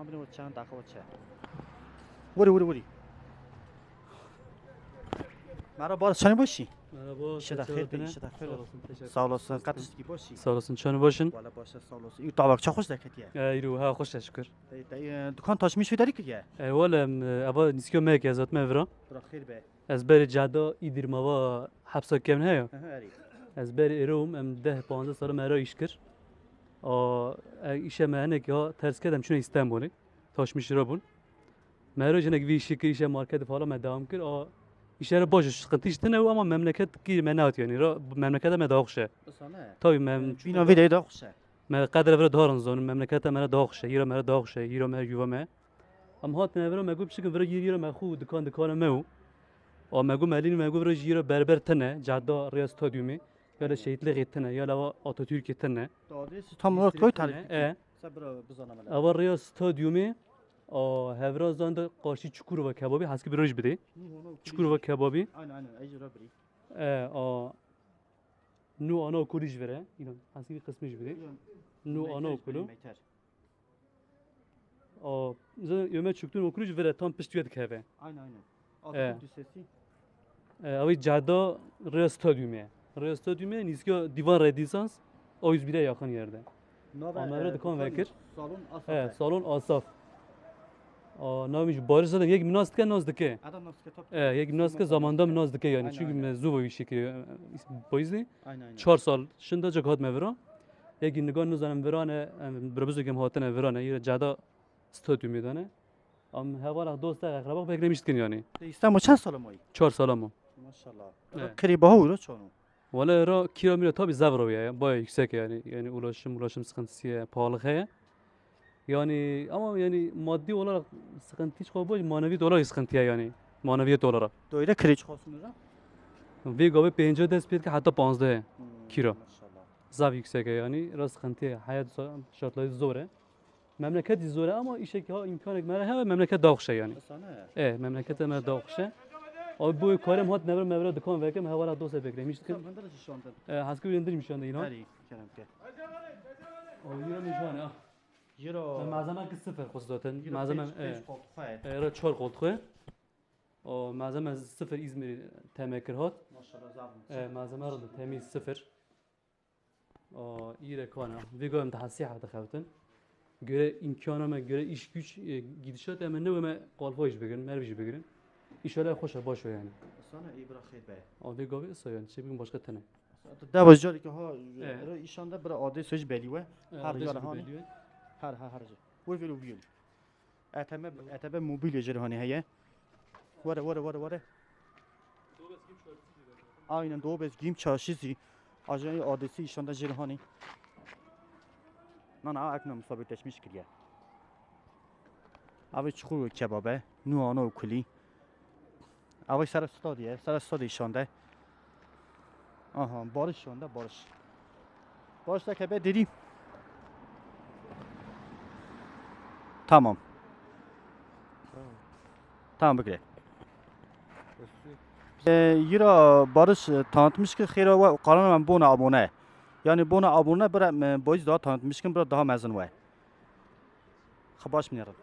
Амрын уу чаан дахуу чаа. Гүри гүри гүри. Merhaba Çanıbaşı. Merhaba. İşe de hayır ben işe de hayır olsun. Sağ olasın. Kardeş gibi. Sağ olasın Çanıbaşın. Valla başa sağ olasın. İyi tabak çok hoş da ketiye. E iyi ha hoş da şükür. Dükkan taşmış ödedik ya. E valla e, aba niskiyo mek yazat mevra. Bırak hayır be. Ez beri cada idirmava hapsa kemin heya. Ez beri erum em 10 15 sala mera işkir. ا ایشه مانه که ترس کردم. چون استانبولی، تاش میشه رو بون مرو جنک وی شکر ایشه مارکت فالا مدام کر او ایشه رو باج شقتیش تنه و اما مملکت کی منات یعنی رو مملکت ما داخشه تا وی مم بینا وی دای ما قدر ورو دارن زون مملکت ما داخشه یرو ما داخشه یرو ما یوا ما ام هات نه ورو مگو بشکن ورو یرو ما خود دکان دکان ما او مگو مالین مگو ورو یرو بربر تنه جادو ریاستودیومی ya da şehitlik ettiğine ya da Atatürk ettiğine. Tam olarak toy tarif. E. Ava Rio Stadyumu o Hevraz'dan da karşı çukur ve kebabı haski bir roj biri. Çukur ve kebabı. Aynen aynen. Ejra biri. E o nu ana okuluş vere. İnan haski bir kısmı biri. Nu ana okulu. O zaten yöme çuktun okuluş vere tam piştiyor kebe. Aynen aynen. Altın düsesi. E, e avi cada Rio Stadyumu. راستو دیمه نیست که دیوار ردیسانس آویز بیده یاکن یه ارده دکان وکر سالون آصاف ها سالون آصاف نامش بارش دادم یک مناسب که نزد که یک مناسب که زمان دام نزد که یعنی چون مزوبه ویشی که پایزی چهار سال شنده جگاه می برم یک نگاه نزدم ورانه بر بزرگ مهات نه ورانه یه جدای استادیو می ام هوا را دوست داره خرابه فکر می کنی یعنی استام چند سال می چهار سال می ماشاءالله کربه هوی رو چونو ولی را کیا میره تا بی زور رویه با یک سکه یعنی یعنی اولاشم اولاشم سکنتیه پالخه یعنی اما یعنی مادی ولار سکنتیج خوب بود مانوی دلار سکنتیه یعنی مانوی دلاره تو اینا کریچ خواستم میزه وی گو به پنجاه دست پیدا کرد حتی پانزده کیرا زاوی یک سکه یعنی راست سکنتیه حیات شرط زوره مملکت زوره. اما ایشکی ها امکانه مرا هم مملکت داغشه یعنی اه مملکت ما داغشه Abi bu karım hat nevre mevre dükkan verkem hevala dost beklemiştik. Tamam, ben de şu anda. E, haskı indirmiş şu anda yine. Hadi, Kerem gel. O yine mi şu an ya? Euro. malzeme ki sıfır kız zaten. Malzeme era çor koltuğu. O malzeme sıfır İzmir temekir hat. Maşallah zavrum. E, malzeme arada temiz sıfır. O iyi rekana. Vigom daha siha da kavtın. Göre imkanıma göre iş güç e, gidişat hemen ne veme kalfa iş begirin, merviş begirin. Boş ver yani. Sana iyi bırak hayır be. O Vigo bir soyan, şey bir başka tane. ده جاری که ها. رو ایشان ده برای عادی سوش بلیوه. هر یار belli. هر هر هر جا. وی ویلو بیل اتمه اتبه موبیل جرهانی هیه. وره وره وره وره. aynen doğu bez giyim çarşısı ajanı adresi işanda jilhani نه نه اکنون ثابتش میشه کلیه اوی چخور کبابه. نوانو و کلی. A ovoj Sarasvodi je, eh? Sarasvodi iš onda je. Aha, Boriš onda, Boriš. Boriş da kebe dedi. Tamam. Tamam. Tamam bu kadar. Ee, Yira Barış tanıtmış ki xeyra ve kalan ben buna abone. Yani buna abone bir e, boyuz daha tanıtmış ki biraz daha mezun var. Xabaş yarın?